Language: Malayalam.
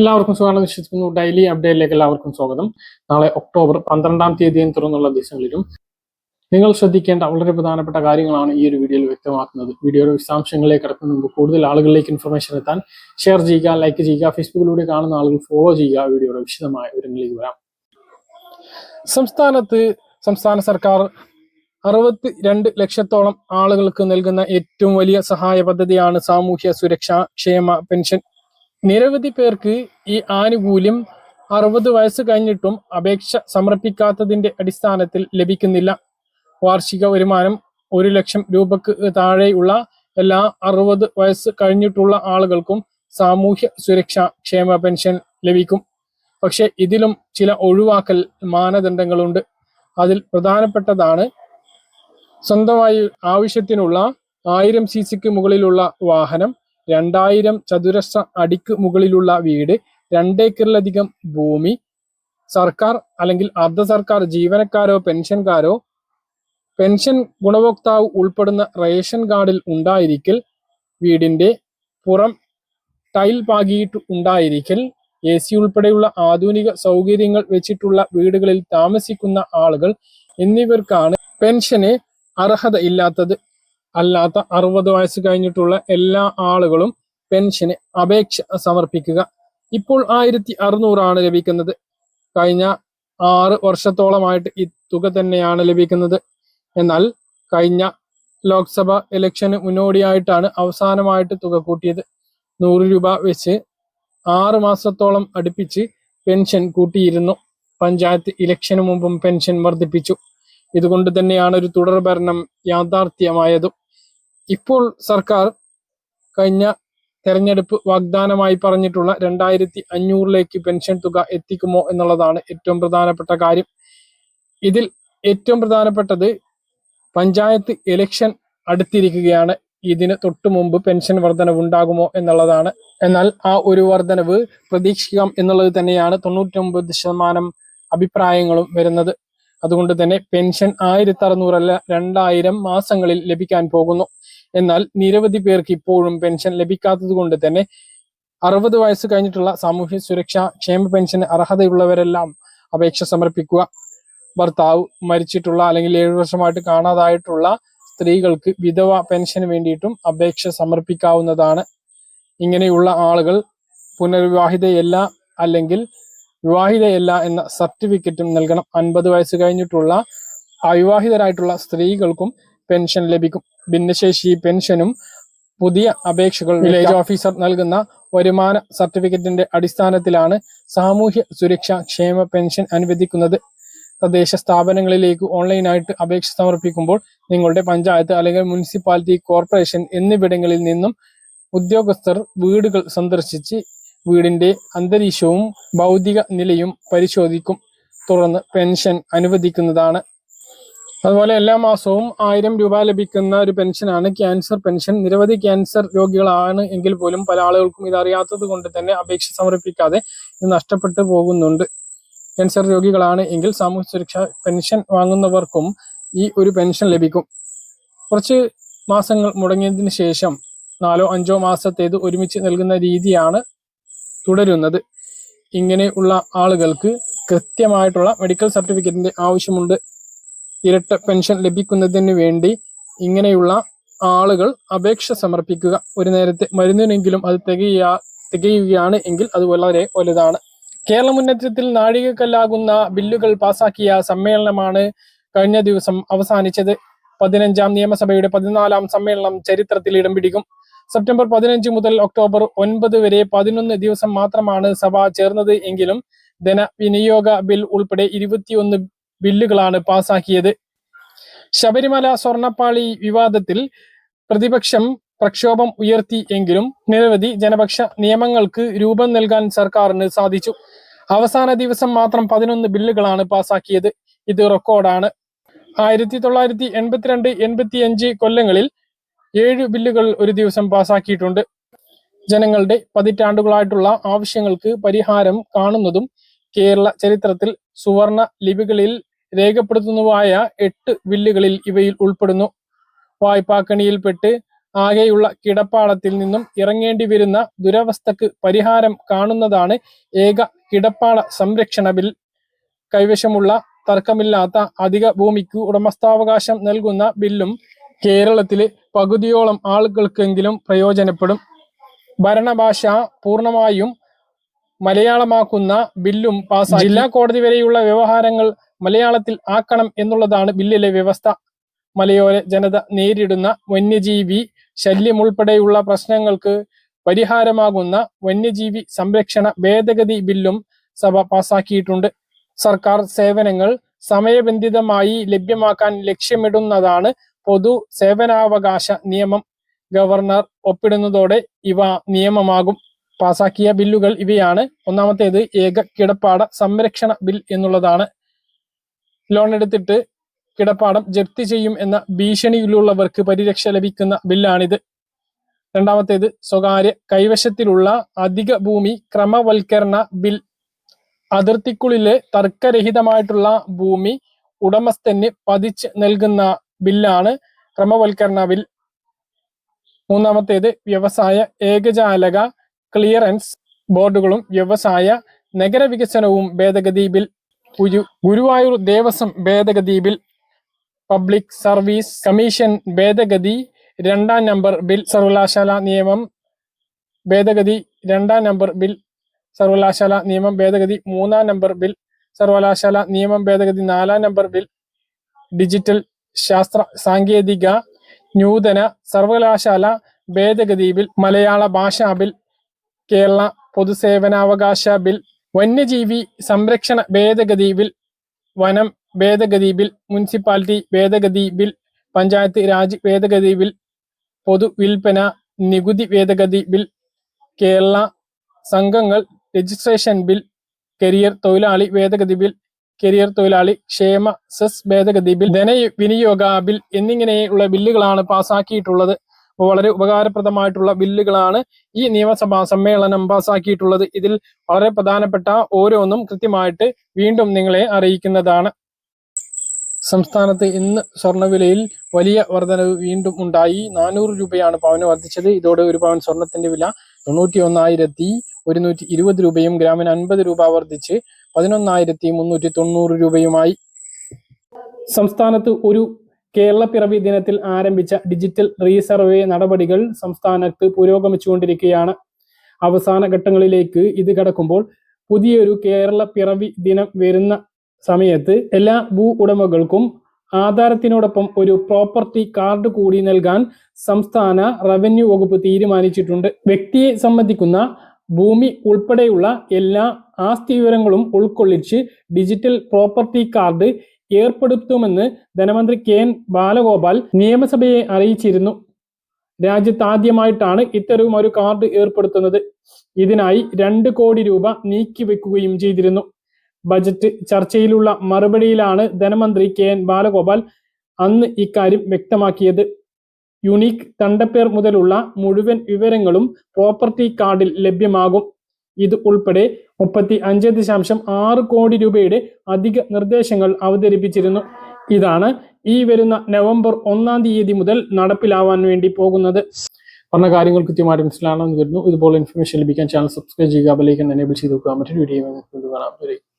എല്ലാവർക്കും സുഖമാണെന്ന് വിശ്വസിക്കുന്നു. ഡെയിലി അപ്ഡേറ്റിലേക്ക് എല്ലാവർക്കും സ്വാഗതം. നാളെ ഒക്ടോബർ പന്ത്രണ്ടാം തീയതിയും തുറന്നുള്ള ദിവസങ്ങളിലും നിങ്ങൾ ശ്രദ്ധിക്കേണ്ട വളരെ പ്രധാനപ്പെട്ട കാര്യങ്ങളാണ് ഈ ഒരു വീഡിയോയിൽ വ്യക്തമാക്കുന്നത്. വീഡിയോയുടെ വിശദാംശങ്ങളിലേക്ക് കടക്കുന്ന മുമ്പ് കൂടുതൽ ആളുകളിലേക്ക് ഇൻഫർമേഷൻ എത്താൻ ഷെയർ ചെയ്യുക ലൈക്ക് ചെയ്യുക ഫേസ്ബുക്കിലൂടെ കാണുന്ന ആളുകൾ ഫോളോ ചെയ്യുക. വീഡിയോയുടെ വിശദമായ വിവരങ്ങളിലേക്ക് വരാം. സംസ്ഥാനത്ത് സംസ്ഥാന സർക്കാർ അറുപത്തി രണ്ട് ലക്ഷത്തോളം ആളുകൾക്ക് നൽകുന്ന ഏറ്റവും വലിയ സഹായ പദ്ധതിയാണ് സാമൂഹ്യ സുരക്ഷാ ക്ഷേമ പെൻഷൻ നിരവധി പേർക്ക് ഈ ആനുകൂല്യം അറുപത് വയസ്സ് കഴിഞ്ഞിട്ടും അപേക്ഷ സമർപ്പിക്കാത്തതിന്റെ അടിസ്ഥാനത്തിൽ ലഭിക്കുന്നില്ല. വാർഷിക വരുമാനം ഒരു ലക്ഷം രൂപക്ക് താഴെയുള്ള എല്ലാ അറുപത് വയസ്സ് കഴിഞ്ഞിട്ടുള്ള ആളുകൾക്കും സാമൂഹ്യ സുരക്ഷാ ക്ഷേമ പെൻഷൻ ലഭിക്കും. പക്ഷെ ഇതിലും ചില ഒഴിവാക്കൽ മാനദണ്ഡങ്ങളുണ്ട്. അതിൽ പ്രധാനപ്പെട്ടതാണ് സ്വന്തമായി ആവശ്യത്തിനുള്ള ആയിരം സി സിക്ക് മുകളിലുള്ള വാഹനം രണ്ടായിരം ചതുരശ്ര അടിക്ക് മുകളിലുള്ള വീട് രണ്ടേക്കറിലധികം ഭൂമി സർക്കാർ അല്ലെങ്കിൽ അർദ്ധ സർക്കാർ ജീവനക്കാരോ പെൻഷൻകാരോ പെൻഷൻ ഗുണഭോക്താവ് ഉൾപ്പെടുന്ന റേഷൻ കാർഡിൽ ഉണ്ടായിരിക്കൽ വീടിന്റെ പുറം ടൈൽ പാകിയിട്ട് ഉണ്ടായിരിക്കൽ എ സി ഉൾപ്പെടെയുള്ള ആധുനിക സൗകര്യങ്ങൾ വെച്ചിട്ടുള്ള വീടുകളിൽ താമസിക്കുന്ന ആളുകൾ എന്നിവർക്കാണ് പെൻഷന് അർഹത ഇല്ലാത്തത് അല്ലാത്ത അറുപത് വയസ്സ് കഴിഞ്ഞിട്ടുള്ള എല്ലാ ആളുകളും പെൻഷന് അപേക്ഷ സമർപ്പിക്കുക. ഇപ്പോൾ ആയിരത്തി അറുന്നൂറാണ് ലഭിക്കുന്നത്. കഴിഞ്ഞ ആറ് വർഷത്തോളമായിട്ട് ഈ തുക തന്നെയാണ് ലഭിക്കുന്നത്. എന്നാൽ കഴിഞ്ഞ ലോക്സഭ ഇലക്ഷന് മുന്നോടിയായിട്ടാണ് അവസാനമായിട്ട് തുക കൂട്ടിയത്. നൂറ് രൂപ വെച്ച് ആറ് മാസത്തോളം അടുപ്പിച്ച് പെൻഷൻ കൂട്ടിയിരുന്നു. പഞ്ചായത്ത് ഇലക്ഷന് മുമ്പും പെൻഷൻ വർദ്ധിപ്പിച്ചു. ഇതുകൊണ്ട് തന്നെയാണ് ഒരു തുടർ ഭരണം യാഥാർത്ഥ്യമായതും. ഇപ്പോൾ സർക്കാർ കഴിഞ്ഞ തെരഞ്ഞെടുപ്പ് വാഗ്ദാനമായി പറഞ്ഞിട്ടുള്ള രണ്ടായിരത്തി അഞ്ഞൂറിലേക്ക് പെൻഷൻ തുക എത്തിക്കുമോ എന്നുള്ളതാണ് ഏറ്റവും പ്രധാനപ്പെട്ട കാര്യം. ഇതിൽ ഏറ്റവും പ്രധാനപ്പെട്ടത് പഞ്ചായത്ത് ഇലക്ഷൻ അടുത്തിരിക്കുകയാണ്. ഇതിന് തൊട്ടു മുമ്പ് പെൻഷൻ വർധനവ് ഉണ്ടാകുമോ എന്നുള്ളതാണ്. എന്നാൽ ആ ഒരു വർധനവ് പ്രതീക്ഷിക്കാം എന്നുള്ളത് തന്നെയാണ് തൊണ്ണൂറ്റൊമ്പത് ശതമാനം അഭിപ്രായങ്ങളും വരുന്നത്. അതുകൊണ്ട് തന്നെ പെൻഷൻ ആയിരത്തി അറുന്നൂറല്ല രണ്ടായിരം മാസങ്ങളിൽ ലഭിക്കാൻ പോകുന്നു. എന്നാൽ നിരവധി പേർക്ക് ഇപ്പോഴും പെൻഷൻ ലഭിക്കാത്തത് കൊണ്ട് തന്നെ അറുപത് വയസ്സ് കഴിഞ്ഞിട്ടുള്ള സാമൂഹ്യ സുരക്ഷാ ക്ഷേമ പെൻഷന് അർഹതയുള്ളവരെല്ലാം അപേക്ഷ സമർപ്പിക്കുക. ഭർത്താവ് മരിച്ചിട്ടുള്ള അല്ലെങ്കിൽ ഏഴു വർഷമായിട്ട് കാണാതായിട്ടുള്ള സ്ത്രീകൾക്ക് വിധവ പെൻഷന് വേണ്ടിയിട്ടും അപേക്ഷ സമർപ്പിക്കാവുന്നതാണ്. ഇങ്ങനെയുള്ള ആളുകൾ പുനർവിവാഹിതയല്ല അല്ലെങ്കിൽ വിവാഹിതയല്ല എന്ന സർട്ടിഫിക്കറ്റും നൽകണം. അൻപത് വയസ്സ് കഴിഞ്ഞിട്ടുള്ള അവിവാഹിതരായിട്ടുള്ള സ്ത്രീകൾക്കും പെൻഷൻ ലഭിക്കും. ഭിന്നശേഷി പെൻഷനും പുതിയ അപേക്ഷകൾ വില്ലേജ് ഓഫീസർ നൽകുന്ന വരുമാന സർട്ടിഫിക്കറ്റിന്റെ അടിസ്ഥാനത്തിലാണ് സാമൂഹ്യ സുരക്ഷാ ക്ഷേമ പെൻഷൻ അനുവദിക്കുന്നത്. തദ്ദേശ സ്ഥാപനങ്ങളിലേക്ക് ഓൺലൈനായിട്ട് അപേക്ഷ സമർപ്പിക്കുമ്പോൾ നിങ്ങളുടെ പഞ്ചായത്ത് അല്ലെങ്കിൽ മുനിസിപ്പാലിറ്റി കോർപ്പറേഷൻ എന്നിവിടങ്ങളിൽ നിന്നും ഉദ്യോഗസ്ഥർ വീടുകൾ സന്ദർശിച്ച് വീടിന്റെ അന്തരീക്ഷവും ഭൗതിക നിലയും പരിശോധിക്കും. തുടർന്ന് പെൻഷൻ അനുവദിക്കുന്നതാണ് അതുപോലെ എല്ലാ മാസവും ആയിരം രൂപ ലഭിക്കുന്ന ഒരു പെൻഷനാണ് ക്യാൻസർ പെൻഷൻ. നിരവധി ക്യാൻസർ രോഗികളാണ് എങ്കിൽ പോലും പല ആളുകൾക്കും ഇത് കൊണ്ട് തന്നെ അപേക്ഷ സമർപ്പിക്കാതെ ഇത് നഷ്ടപ്പെട്ടു പോകുന്നുണ്ട്. ക്യാൻസർ രോഗികളാണ് എങ്കിൽ സാമൂഹ്യ സുരക്ഷാ പെൻഷൻ വാങ്ങുന്നവർക്കും ഈ ഒരു പെൻഷൻ ലഭിക്കും. കുറച്ച് മാസങ്ങൾ മുടങ്ങിയതിന് ശേഷം നാലോ അഞ്ചോ മാസത്തേത് ഒരുമിച്ച് നൽകുന്ന രീതിയാണ് തുടരുന്നത്. ഇങ്ങനെയുള്ള ആളുകൾക്ക് കൃത്യമായിട്ടുള്ള മെഡിക്കൽ സർട്ടിഫിക്കറ്റിന്റെ ആവശ്യമുണ്ട്. ഇരട്ട പെൻഷൻ ലഭിക്കുന്നതിന് വേണ്ടി ഇങ്ങനെയുള്ള ആളുകൾ അപേക്ഷ സമർപ്പിക്കുക. ഒരു നേരത്തെ മരുന്നിനെങ്കിലും അത് തികയ തികയുകയാണ് എങ്കിൽ അത് വളരെ വലുതാണ്. കേരള മുന്നേറ്റത്തിൽ നാഴികക്കല്ലാകുന്ന ബില്ലുകൾ പാസാക്കിയ സമ്മേളനമാണ് കഴിഞ്ഞ ദിവസം അവസാനിച്ചത്. പതിനഞ്ചാം നിയമസഭയുടെ പതിനാലാം സമ്മേളനം ചരിത്രത്തിൽ ഇടം പിടിക്കും. സെപ്റ്റംബർ പതിനഞ്ച് മുതൽ ഒക്ടോബർ ഒൻപത് വരെ പതിനൊന്ന് ദിവസം മാത്രമാണ് സഭ ചേർന്നത്. എങ്കിലും ധനവിനിയോഗ ബിൽ ഉൾപ്പെടെ ഇരുപത്തിയൊന്ന് ബില്ലുകളാണ് പാസാക്കിയത്. ശബരിമല സ്വർണപ്പാളി വിവാദത്തിൽ പ്രതിപക്ഷം പ്രക്ഷോഭം ഉയർത്തി എങ്കിലും നിരവധി ജനപക്ഷ നിയമങ്ങൾക്ക് രൂപം നൽകാൻ സർക്കാരിന് സാധിച്ചു. അവസാന ദിവസം മാത്രം പതിനൊന്ന് ബില്ലുകളാണ് പാസാക്കിയത്. ഇത് റെക്കോർഡാണ്. ആയിരത്തി തൊള്ളായിരത്തി എൺപത്തിരണ്ട് എൺപത്തി അഞ്ച് കൊല്ലങ്ങളിൽ ഏഴ് ബില്ലുകൾ ഒരു ദിവസം പാസാക്കിയിട്ടുണ്ട്. ജനങ്ങളുടെ പതിറ്റാണ്ടുകളായിട്ടുള്ള ആവശ്യങ്ങൾക്ക് പരിഹാരം കാണുന്നതും കേരള ചരിത്രത്തിൽ സുവർണ ലിപികളിൽ രേഖപ്പെടുത്തുന്നതുമായ എട്ട് ബില്ലുകളിൽ ഇവയിൽ ഉൾപ്പെടുന്നു. വായ്പാക്കണിയിൽപ്പെട്ട് ആകെയുള്ള കിടപ്പാടത്തിൽ നിന്നും ഇറങ്ങേണ്ടി വരുന്ന ദുരവസ്ഥക്ക് പരിഹാരം കാണുന്നതാണ് ഏക കിടപ്പാട സംരക്ഷണ ബിൽ. കൈവശമുള്ള തർക്കമില്ലാത്ത അധിക ഭൂമിക്ക് ഉടമസ്ഥാവകാശം നൽകുന്ന ബില്ലും കേരളത്തിലെ പകുതിയോളം ആളുകൾക്കെങ്കിലും പ്രയോജനപ്പെടും. ഭരണഭാഷ പൂർണമായും മലയാളമാക്കുന്ന ബില്ലും പാസ് ജില്ലാ കോടതി വരെയുള്ള വ്യവഹാരങ്ങൾ മലയാളത്തിൽ ആക്കണം എന്നുള്ളതാണ് ബില്ലിലെ വ്യവസ്ഥ. മലയോര ജനത നേരിടുന്ന വന്യജീവി ശല്യം ഉൾപ്പെടെയുള്ള പ്രശ്നങ്ങൾക്ക് പരിഹാരമാകുന്ന വന്യജീവി സംരക്ഷണ ഭേദഗതി ബില്ലും സഭ പാസാക്കിയിട്ടുണ്ട്. സർക്കാർ സേവനങ്ങൾ സമയബന്ധിതമായി ലഭ്യമാക്കാൻ ലക്ഷ്യമിടുന്നതാണ് പൊതു സേവനാവകാശ നിയമം. ഗവർണർ ഒപ്പിടുന്നതോടെ ഇവ നിയമമാകും. പാസാക്കിയ ബില്ലുകൾ ഇവയാണ്. ഒന്നാമത്തേത് ഏക കിടപ്പാട സംരക്ഷണ ബിൽ എന്നുള്ളതാണ്. ലോൺ എടുത്തിട്ട് കിടപ്പാടം ജപ്തി ചെയ്യും എന്ന ഭീഷണിയിലുള്ളവർക്ക് പരിരക്ഷ ലഭിക്കുന്ന ബില്ലാണിത്. രണ്ടാമത്തേത് സ്വകാര്യ കൈവശത്തിലുള്ള അധിക ഭൂമി ക്രമവൽക്കരണ ബിൽ. അതിർത്തിക്കുള്ളിലെ തർക്കരഹിതമായിട്ടുള്ള ഭൂമി ഉടമസ്ഥന് പതിച്ച് നൽകുന്ന ബില്ലാണ് ക്രമവൽക്കരണ ബിൽ. മൂന്നാമത്തേത് വ്യവസായ ഏകജാലക ക്ലിയറൻസ് ബോർഡുകളും വ്യവസായ നഗരവികസനവും ഭേദഗതി ബിൽ. ഗുരുവായൂർ ദേവസ്വം ഭേദഗതി ബിൽ പബ്ലിക് സർവീസ് കമ്മീഷൻ ഭേദഗതി രണ്ടാം നമ്പർ ബിൽ സർവകലാശാല നിയമം ഭേദഗതി രണ്ടാം നമ്പർ ബിൽ സർവകലാശാല നിയമം ഭേദഗതി മൂന്നാം നമ്പർ ബിൽ സർവകലാശാല നിയമം ഭേദഗതി നാലാം നമ്പർ ബിൽ ഡിജിറ്റൽ ശാസ്ത്ര സാങ്കേതിക നൂതന സർവകലാശാല ഭേദഗതി ബിൽ മലയാള ഭാഷാ ബിൽ കേരള പൊതുസേവനാവകാശ ബിൽ വന്യജീവി സംരക്ഷണ ഭേദഗതി ബിൽ വനം ഭേദഗതി ബിൽ മുനിസിപ്പാലിറ്റി ഭേദഗതി ബിൽ പഞ്ചായത്ത് രാജ് ഭേദഗതി ബിൽ പൊതു വിൽപ്പന നികുതി ഭേദഗതി ബിൽ കേരള സംഘങ്ങൾ രജിസ്ട്രേഷൻ ബിൽ കരിയർ തൊഴിലാളി ഭേദഗതി ബിൽ കരിയർ തൊഴിലാളി ക്ഷേമ സെസ് ഭേദഗതി ബിൽ ധന വിനിയോഗ ബിൽ എന്നിങ്ങനെയുള്ള ബില്ലുകളാണ് പാസാക്കിയിട്ടുള്ളത്. വളരെ ഉപകാരപ്രദമായിട്ടുള്ള ബില്ലുകളാണ് ഈ നിയമസഭാ സമ്മേളനം പാസാക്കിയിട്ടുള്ളത്. ഇതിൽ വളരെ പ്രധാനപ്പെട്ട ഓരോന്നും കൃത്യമായിട്ട് വീണ്ടും നിങ്ങളെ അറിയിക്കുന്നതാണ്. സംസ്ഥാനത്ത് ഇന്ന് സ്വർണവിലയിൽ വലിയ വർധനവ് വീണ്ടും ഉണ്ടായി. നാനൂറ് രൂപയാണ് പവന് വർദ്ധിച്ചത്. ഇതോടെ ഒരു പവൻ സ്വർണത്തിന്റെ വില തൊണ്ണൂറ്റി ഒന്നായിരത്തി ഒരുന്നൂറ്റി ഇരുപത് രൂപയും ഗ്രാമിന് അൻപത് രൂപ വർദ്ധിച്ച് പതിനൊന്നായിരത്തി മുന്നൂറ്റി തൊണ്ണൂറ് രൂപയുമായി. സംസ്ഥാനത്ത് ഒരു കേരളപ്പിറവി ദിനത്തിൽ ആരംഭിച്ച ഡിജിറ്റൽ റീസർവേ നടപടികൾ സംസ്ഥാനത്ത് പുരോഗമിച്ചുകൊണ്ടിരിക്കുകയാണ്. അവസാന ഘട്ടങ്ങളിലേക്ക് ഇത് കടക്കുമ്പോൾ പുതിയൊരു കേരള പിറവി ദിനം വരുന്ന സമയത്ത് എല്ലാ ഭൂ ഉടമകൾക്കും ആധാരത്തിനോടൊപ്പം ഒരു പ്രോപ്പർട്ടി കാർഡ് കൂടി നൽകാൻ സംസ്ഥാന റവന്യൂ വകുപ്പ് തീരുമാനിച്ചിട്ടുണ്ട്. വ്യക്തിയെ സംബന്ധിക്കുന്ന ഭൂമി ഉൾപ്പെടെയുള്ള എല്ലാ ആസ്തി വിവരങ്ങളും ഉൾക്കൊള്ളിച്ച് ഡിജിറ്റൽ പ്രോപ്പർട്ടി കാർഡ് ഏർപ്പെടുത്തുമെന്ന് ധനമന്ത്രി കെ എൻ ബാലഗോപാൽ നിയമസഭയെ അറിയിച്ചിരുന്നു. രാജ്യത്ത് ആദ്യമായിട്ടാണ് ഇത്തരം ഒരു കാർഡ് ഏർപ്പെടുത്തുന്നത്. ഇതിനായി രണ്ട് കോടി രൂപ നീക്കിവെക്കുകയും ചെയ്തിരുന്നു. ബജറ്റ് ചർച്ചയിലുള്ള മറുപടിയിലാണ് ധനമന്ത്രി കെ എൻ ബാലഗോപാൽ അന്ന് ഇക്കാര്യം വ്യക്തമാക്കിയത്. യുണീക്ക് തണ്ടപ്പേർ മുതലുള്ള മുഴുവൻ വിവരങ്ങളും പ്രോപ്പർട്ടി കാർഡിൽ ലഭ്യമാകും. ഇത് ഉൾപ്പെടെ മുപ്പത്തി അഞ്ച് ദശാംശം ആറ് കോടി രൂപയുടെ അധിക നിർദ്ദേശങ്ങൾ അവതരിപ്പിച്ചിരുന്നു. ഇതാണ് ഈ വരുന്ന നവംബർ ഒന്നാം തീയതി മുതൽ നടപ്പിലാവാൻ വേണ്ടി പോകുന്നത്. പറഞ്ഞ കാര്യങ്ങൾ കൃത്യമായിട്ട് മനസ്സിലാണെന്ന് കരുതുന്നു. ഇതുപോലെ ഇൻഫർമേഷൻ ലഭിക്കാൻ ചാനൽ സബ്സ്ക്രൈബ് ചെയ്യുക ബെലൈക്കൻ എനേബിൾ ചെയ്ത് നോക്കുക മറ്റൊരു വീഡിയോ കാണാം.